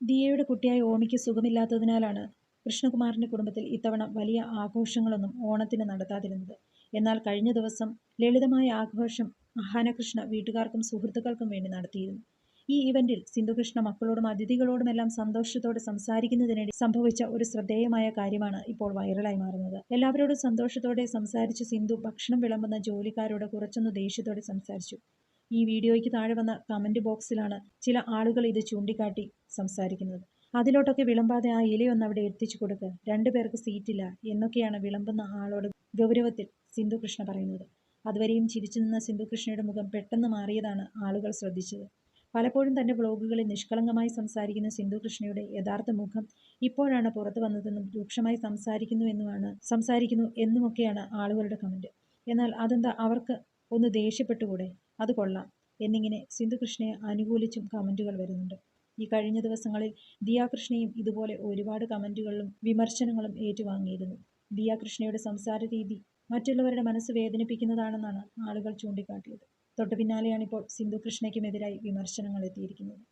ദിയയുടെ കുട്ടിയായ ഓമിക്ക് സുഖമില്ലാത്തതിനാലാണ് കൃഷ്ണകുമാറിന്റെ കുടുംബത്തിൽ ഇത്തവണ വലിയ ആഘോഷങ്ങളൊന്നും ഓണത്തിന് നടത്താതിരുന്നത്. എന്നാൽ കഴിഞ്ഞ ദിവസം ലളിതമായ ആഘോഷം അഹാനകൃഷ്ണ വീട്ടുകാർക്കും സുഹൃത്തുക്കൾക്കും വേണ്ടി നടത്തിയിരുന്നു. ഈ ഇവന്റിൽ സിന്ധുകൃഷ്ണ മക്കളോടും അതിഥികളോടുമെല്ലാം സന്തോഷത്തോടെ സംസാരിക്കുന്നതിനിടെ സംഭവിച്ച ഒരു ശ്രദ്ധേയമായ കാര്യമാണ് ഇപ്പോൾ വൈറലായി മാറുന്നത്. എല്ലാവരോടും സന്തോഷത്തോടെ സംസാരിച്ച് സിന്ധു ഭക്ഷണം വിളമ്പുന്ന ജോലിക്കാരോട് കുറച്ചൊന്ന് ദേഷ്യത്തോടെ സംസാരിച്ചു. ഈ വീഡിയോയ്ക്ക് താഴെ വന്ന കമന്റ് ബോക്സിലാണ് ചില ആളുകൾ ഇത് ചൂണ്ടിക്കാട്ടി സംസാരിക്കുന്നത്. അതിലോട്ടൊക്കെ വിളമ്പാതെ ആ ഇലയൊന്ന് അവിടെ എത്തിച്ചു കൊടുക്കുക രണ്ടു പേർക്ക് സീറ്റില്ല. എന്നൊക്കെയാണ് വിളമ്പുന്ന ആളോട് ഗൗരവത്തിൽ സിന്ധുകൃഷ്ണ പറയുന്നത്. അതുവരെയും ചിരിച്ചു നിന്ന സിന്ധുകൃഷ്ണയുടെ മുഖം പെട്ടെന്ന് മാറിയതാണ് ആളുകൾ ശ്രദ്ധിച്ചത്. പലപ്പോഴും തന്റെ വ്ളോഗുകളിൽ നിഷ്കളങ്കമായി സംസാരിക്കുന്ന സിന്ധുകൃഷ്ണയുടെ യഥാർത്ഥ മുഖം ഇപ്പോഴാണ് പുറത്തു വന്നതെന്നും രൂക്ഷമായി സംസാരിക്കുന്നു എന്നുമാണ് സംസാരിക്കുന്നു എന്നുമൊക്കെയാണ് ആളുകളുടെ കമന്റ് എന്നാൽ അതെന്താ അവർക്ക് ഒന്ന് ദേഷ്യപ്പെട്ടുകൂടെ? അത് കൊള്ളാം. എന്നിങ്ങനെ സിന്ധുകൃഷ്ണയെ അനുകൂലിച്ചും കമന്റുകൾ വരുന്നുണ്ട്. ഈ കഴിഞ്ഞ ദിവസങ്ങളിൽ ദിയാകൃഷ്ണയും ഇതുപോലെ ഒരുപാട് കമന്റുകളിലും വിമർശനങ്ങളും ഏറ്റുവാങ്ങിയിരുന്നു. ദിയാകൃഷ്ണയുടെ സംസാര രീതി മറ്റുള്ളവരുടെ മനസ്സ് വേദനിപ്പിക്കുന്നതാണെന്നാണ് ആളുകൾ ചൂണ്ടിക്കാട്ടിയത്. തൊട്ടു പിന്നാലെയാണിപ്പോൾ സിന്ധു കൃഷ്ണയ്ക്കുമെതിരായി വിമർശനങ്ങൾ എത്തിയിരിക്കുന്നത്.